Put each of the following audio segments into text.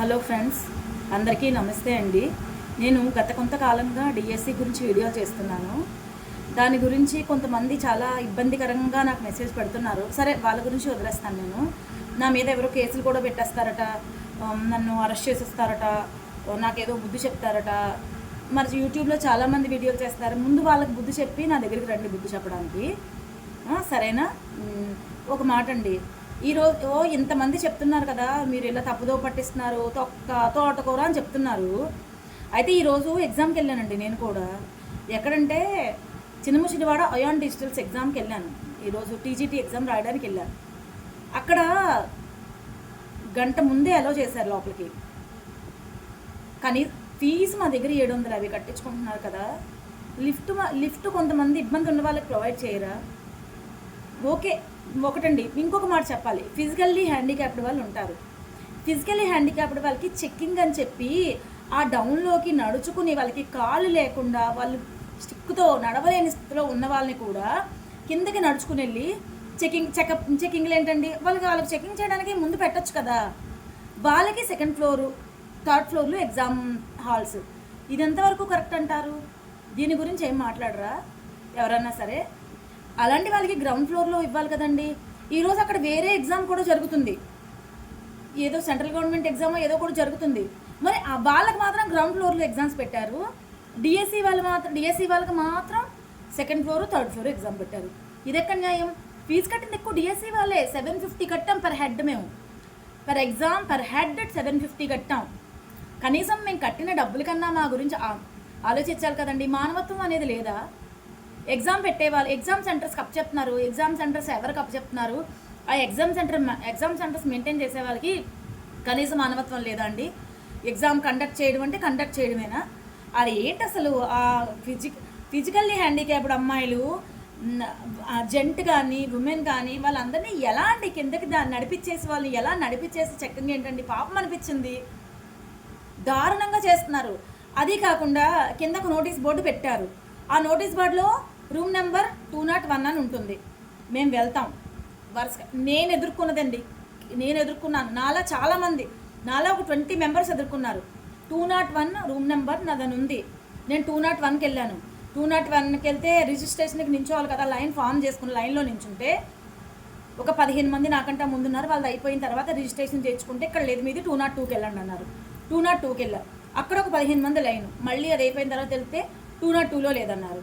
Hello friends అందరికీ నమస్తే అండి. నేను గత కొంతకాలంగా డిఎస్సి గురించి వీడియో చేస్తున్నాను. దాని గురించి కొంతమంది చాలా ఇబ్బందికరంగా నాకు మెసేజ్ పెడుతున్నారు. సరే వాళ్ళ గురించి వదిలేస్తాను నేను. నా మీద ఎవరో కేసులు కూడా పెట్టేస్తారట నన్ను అరెస్ట్ చేసేస్తారట నాకేదో బుద్ధి చెప్తారట. మరి యూట్యూబ్లో చాలామంది వీడియోలు చేస్తారు. ముందు వాళ్ళకి బుద్ధి చెప్పి నా దగ్గరికి రండి బుద్ధి చెప్పడానికి. సరేనా? ఒక మాట అండి ఈరోజు ఓ ఇంతమంది చెప్తున్నారు కదా మీరు ఇలా తప్పుదో పట్టిస్తున్నారు తొక్క తోటకూర అని చెప్తున్నారు. అయితే ఈరోజు ఎగ్జామ్కి వెళ్ళానండి నేను కూడా. ఎక్కడంటే చిన్నముచిడివాడ అయాన్ డిజిటల్స్ ఎగ్జామ్కి వెళ్ళాను. ఈరోజు టీజీటీ ఎగ్జామ్ రాయడానికి వెళ్ళాను అక్కడ గంట ముందే అలో చేశారు లోపలికి. కానీ ఫీజు మా దగ్గర ఏడు వందలు అవి కట్టించుకుంటున్నారు కదా. లిఫ్ట్ మా- లిఫ్ట్ కొంతమంది ఇబ్బంది ఉన్న వాళ్ళకి ప్రొవైడ్ చేయరా? ఓకే ఒకటండి ఇంకొక మాట చెప్పాలి. ఫిజికల్లీ హ్యాండిక్యాప్డ్ వాళ్ళు ఉంటారు. ఫిజికల్లీ హ్యాండిక్యాప్డ్ వాళ్ళకి చెక్కింగ్ అని చెప్పి ఆ డౌన్లోకి నడుచుకుని వాళ్ళకి కాలు లేకుండా వాళ్ళు స్టిక్తో నడవలేని స్థితిలో ఉన్న వాళ్ళని కూడా కిందకి నడుచుకుని వెళ్ళి చెకింగ్ చెకప్ చెకింగ్లు ఏంటండి? వాళ్ళకి వాళ్ళకి చెకింగ్ చేయడానికి ముందు పెట్టొచ్చు కదా. వాళ్ళకి సెకండ్ ఫ్లోరు థర్డ్ ఫ్లోర్లు ఎగ్జామ్ హాల్స్ ఇది ఎంతవరకు కరెక్ట్ అంటారు? దీని గురించి ఏం మాట్లాడరా? ఎవరన్నా సరే అలాంటి వాళ్ళకి గ్రౌండ్ ఫ్లోర్లో ఇవ్వాలి కదండి. ఈరోజు అక్కడ వేరే ఎగ్జామ్ కూడా జరుగుతుంది. ఏదో సెంట్రల్ గవర్నమెంట్ ఎగ్జామ్ ఏదో కూడా జరుగుతుంది. మరి ఆ వాళ్ళకి మాత్రం గ్రౌండ్ ఫ్లోర్లో ఎగ్జామ్స్ పెట్టారు. డిఎస్సి వాళ్ళు మాత్రం డిఎస్సి వాళ్ళకి మాత్రం second floor third floor exam పెట్టారు. ఇది ఎక్కడ న్యాయం? ఫీజు కట్టింది ఎక్కువ డిఎస్సి వాళ్ళే. సెవెన్ ఫిఫ్టీ కట్టాం పర్ హెడ్ మేము. Per exam per head seven fifty కట్టాం. కనీసం మేము కట్టిన డబ్బుల కన్నా మా గురించి ఆలోచించాలి కదండి. మానవత్వం అనేది లేదా? ఎగ్జామ్ పెట్టేవాళ్ళు ఎగ్జామ్ సెంటర్స్ కప్ చెప్తున్నారు ఎగ్జామ్ సెంటర్స్ ఎవరు కప్ చెప్తున్నారు ఆ exam centre exam centres maintain చేసే వాళ్ళకి కనీసం మానవత్వం లేదా అండి? ఎగ్జామ్ కండక్ట్ చేయడం అంటే కండక్ట్ చేయడమేనా? అది ఏంటి అసలు? ఆ ఫిజిక్ ఫిజికల్లీ హ్యాండిక్యాప్డ్ అమ్మాయిలు జెంట్ కానీ ఉమెన్ కానీ వాళ్ళందరినీ ఎలా అండి కిందకి దాన్ని నడిపించేసి వాళ్ళని ఎలా నడిపించేసి చక్కగా ఏంటండి? పాపం అనిపించింది. దారుణంగా చేస్తున్నారు. అది కాకుండా కిందకు నోటీస్ బోర్డు పెట్టారు. ఆ నోటీస్ బోర్డులో room number two nought one అని ఉంటుంది. మేము వెళ్తాం. వరుసగా నేను ఎదుర్కొన్నదండి. నేను ఎదుర్కొన్నాను. నాలా చాలామంది నాలా ఒక ట్వంటీ మెంబర్స్ ఎదుర్కొన్నారు. Two nought one room number నాదని ఉంది. నేను టూ నాట్ వన్కి వెళ్ళాను. టూ నాట్ వన్కి వెళ్తే రిజిస్ట్రేషన్కి నించోవాలి కదా లైన్ ఫామ్ చేసుకుని లైన్లో నించుంటే ఒక పదిహేను మంది నాకంటే ముందున్నారు. వాళ్ళది అయిపోయిన తర్వాత రిజిస్ట్రేషన్ చేయించుకుంటే ఇక్కడ లేదు మీది టూ నాట్ టూకి వెళ్ళండి అన్నారు. టూ నాట్ టూకి వెళ్ళారు అక్కడ ఒక పదిహేను మంది లైన్. మళ్ళీ అది అయిపోయిన తర్వాత వెళ్తే టూ నాట్ టూలో లేదన్నారు.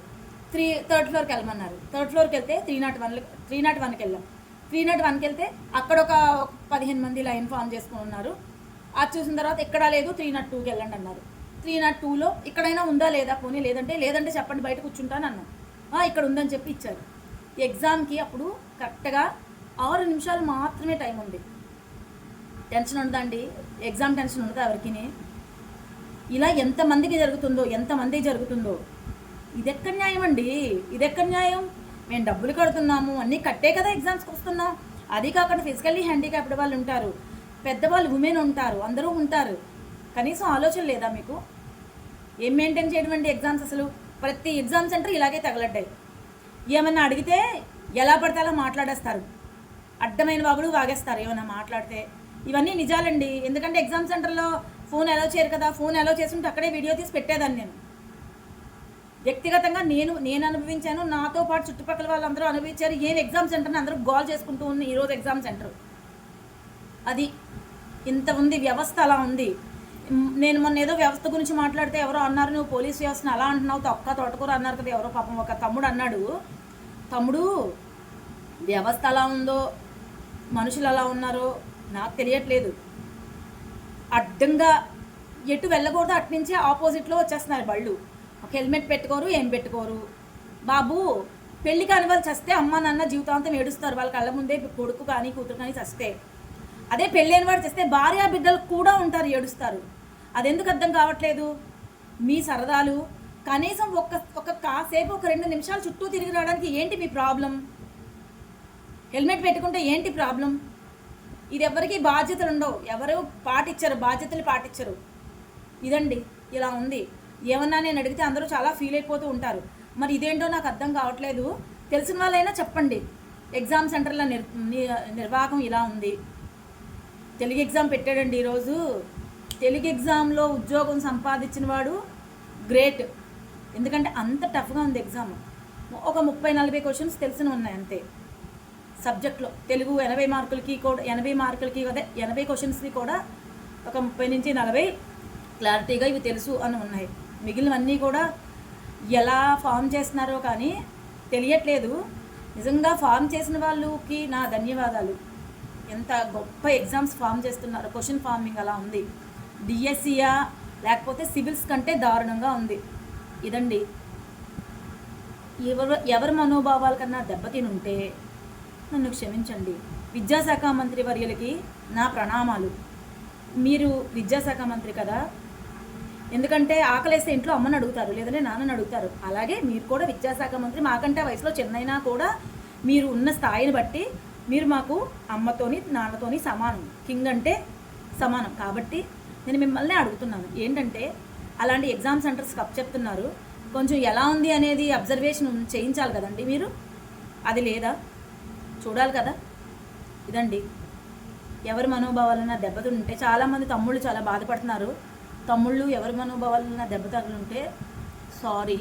త్రీ థర్డ్ ఫ్లోర్కి వెళ్ళమన్నారు. థర్డ్ ఫ్లోర్కి వెళ్తే three nought one three nought వన్కి వెళ్ళాం. త్రీ నాట్ వన్కి వెళ్తే అక్కడ ఒక పదిహేను మంది లైన్ ఫామ్ చేసుకుని ఉన్నారు. అది చూసిన తర్వాత ఎక్కడా లేదు త్రీ నాట్ టూకి వెళ్ళండి అన్నారు. త్రీ నాట్ టూలో ఇక్కడైనా ఉందా లేదా పోనీ లేదంటే లేదంటే చెప్పండి బయట కూర్చుంటాను అన్నాను ఇక్కడ ఉందని చెప్పి ఇచ్చారు. ఎగ్జామ్కి అప్పుడు కరెక్ట్గా ఆరు నిమిషాలు మాత్రమే టైం ఉంది. టెన్షన్ ఉండదండి. ఎగ్జామ్ టెన్షన్ ఉండదు ఎవరికి ఇలా ఎంతమందికి జరుగుతుందో ఎంతమందికి జరుగుతుందో. ఇదెక్కడ న్యాయం అండి? ఇదెక్కడ న్యాయం? మేము డబ్బులు కడుతున్నాము అన్నీ కట్టే కదా ఎగ్జామ్స్కి వస్తున్నాం. అది కాకుండా ఫిజికల్లీ హ్యాండిక్యాప్డ్ వాళ్ళు ఉంటారు పెద్దవాళ్ళు ఉమెన్ ఉంటారు అందరూ ఉంటారు. కనీసం ఆలోచన లేదా మీకు? ఏం మెయింటైన్ చేయడం అండి ఎగ్జామ్స్ అసలు? ప్రతి ఎగ్జామ్ సెంటర్ ఇలాగే తగలడ్డాయి. ఏమన్నా అడిగితే ఎలా పడితే అలా మాట్లాడేస్తారు. అడ్డమైన వాగుడు వాగేస్తారు ఏమైనా మాట్లాడితే. ఇవన్నీ నిజాలండి. ఎందుకంటే ఎగ్జామ్ సెంటర్లో ఫోన్ అలో చేయరు కదా ఫోన్ అలో చేస్తుంటే అక్కడే వీడియో తీసి పెట్టేదాన్ని నేను. వ్యక్తిగతంగా నేను నేను అనుభవించాను నాతో పాటు చుట్టుపక్కల వాళ్ళందరూ అనుభవించారు. ఏం ఎగ్జామ్ సెంటర్ని అందరూ గోల్ చేసుకుంటూ ఉంది ఈరోజు ఎగ్జామ్ సెంటర్ అది ఇంత ఉంది వ్యవస్థ అలా ఉంది. నేను మొన్న ఏదో వ్యవస్థ గురించి మాట్లాడితే ఎవరో అన్నారు నువ్వు పోలీస్ వ్యవస్థను అలా అంటున్నావు తొక్క తోటకూర అన్నారు కదా ఎవరో పాపం ఒక తమ్ముడు అన్నాడు. తమ్ముడు వ్యవస్థ అలా ఉందో మనుషులు అలా ఉన్నారో నాకు తెలియట్లేదు. అడ్డంగా ఎటు వెళ్ళకూడదు అటు నుంచి ఆపోజిట్లో వచ్చేస్తున్నారు బళ్ళు. ఒక హెల్మెట్ పెట్టుకోరు ఏం పెట్టుకోరు. బాబు పెళ్ళి కాని వాళ్ళు చస్తే అమ్మ నాన్న జీవితాంతం ఏడుస్తారు. వాళ్ళ కళ్ళ ముందే కొడుకు కానీ కూతురు కానీ చస్తే. అదే పెళ్ళైన వాడు చేస్తే భార్య బిడ్డలు కూడా ఉంటారు ఏడుస్తారు. అదెందుకు అర్థం కావట్లేదు? మీ సరదాలు. కనీసం ఒక్క ఒక కాసేపు ఒక రెండు నిమిషాలు చుట్టూ తిరిగి రావడానికి ఏంటి మీ ప్రాబ్లం? హెల్మెట్ పెట్టుకుంటే ఏంటి ప్రాబ్లం? ఇది ఎవరికి బాధ్యతలు ఉండవు. ఎవరు పాటించరు బాధ్యతలు పాటించరు. ఇదండి ఇలా ఉంది. ఏమన్నా నేను అడిగితే అందరూ చాలా ఫీల్ అయిపోతూ ఉంటారు. మరి ఇదేంటో నాకు అర్థం కావట్లేదు. తెలిసిన వాళ్ళైనా చెప్పండి. ఎగ్జామ్ సెంటర్ల నిర్ నిర్వాహకం ఇలా ఉంది. తెలుగు ఎగ్జామ్ పెట్టాడండి ఈరోజు. తెలుగు ఎగ్జామ్లో ఉద్యోగం సంపాదించిన వాడు గ్రేట్ ఎందుకంటే అంత టఫ్గా ఉంది ఎగ్జామ్ ఒక ముప్పై నలభై క్వశ్చన్స్ తెలిసిన ఉన్నాయి అంతే. సబ్జెక్ట్లో. తెలుగు ఎనభై మార్కులకి కూడా ఎనభై మార్కులకి అదే ఎనభై క్వశ్చన్స్కి కూడా ఒక ముప్పై నుంచి నలభై క్లారిటీగా ఇవి తెలుసు అని ఉన్నాయి. మిగిలినవన్నీ కూడా ఎలా ఫామ్ చేస్తున్నారో కానీ తెలియట్లేదు. నిజంగా ఫామ్ చేసిన వాళ్ళకి నా ధన్యవాదాలు. ఎంత గొప్ప ఎగ్జామ్స్ ఫామ్ చేస్తున్నారు. క్వశ్చన్ ఫార్మింగ్ అలా ఉంది. డిఎస్సియా లేకపోతే సివిల్స్ కంటే దారుణంగా ఉంది. ఇదండి. ఎవరు ఎవరి మనోభావాల కన్నా దెబ్బతిని ఉంటే నన్ను క్షమించండి. విద్యాశాఖ మంత్రి వర్యులకి నా ప్రణామాలు. మీరు విద్యాశాఖ మంత్రి కదా? ఎందుకంటే ఆకలేస్తే ఇంట్లో అమ్మని అడుగుతారు లేదంటే నాన్నని అడుగుతారు. అలాగే మీరు కూడా విద్యాశాఖ మంత్రి మాకంటే వయసులో చిన్నైనా కూడా మీరు ఉన్న స్థాయిని బట్టి మీరు మాకు అమ్మతోని నాన్నతోని సమానం. కింగ్ అంటే సమానం. కాబట్టి నేను మిమ్మల్ని అడుగుతున్నాను. ఏంటంటే అలాంటి ఎగ్జామ్ సెంటర్స్ కప్ చెప్తున్నారు. కొంచెం ఎలా ఉంది అనేది అబ్జర్వేషన్ చేయించాలి కదండి మీరు? అది లేదా? చూడాలి కదా. ఇదండి. ఎవరి మనోభావాలన్నా దెబ్బతింటే చాలామంది తమ్ముళ్ళు చాలా బాధపడుతున్నారు. తమ్ముళ్ళు ఎవరి మనోభావాలన్నా దెబ్బ తగులుంటే సారీ.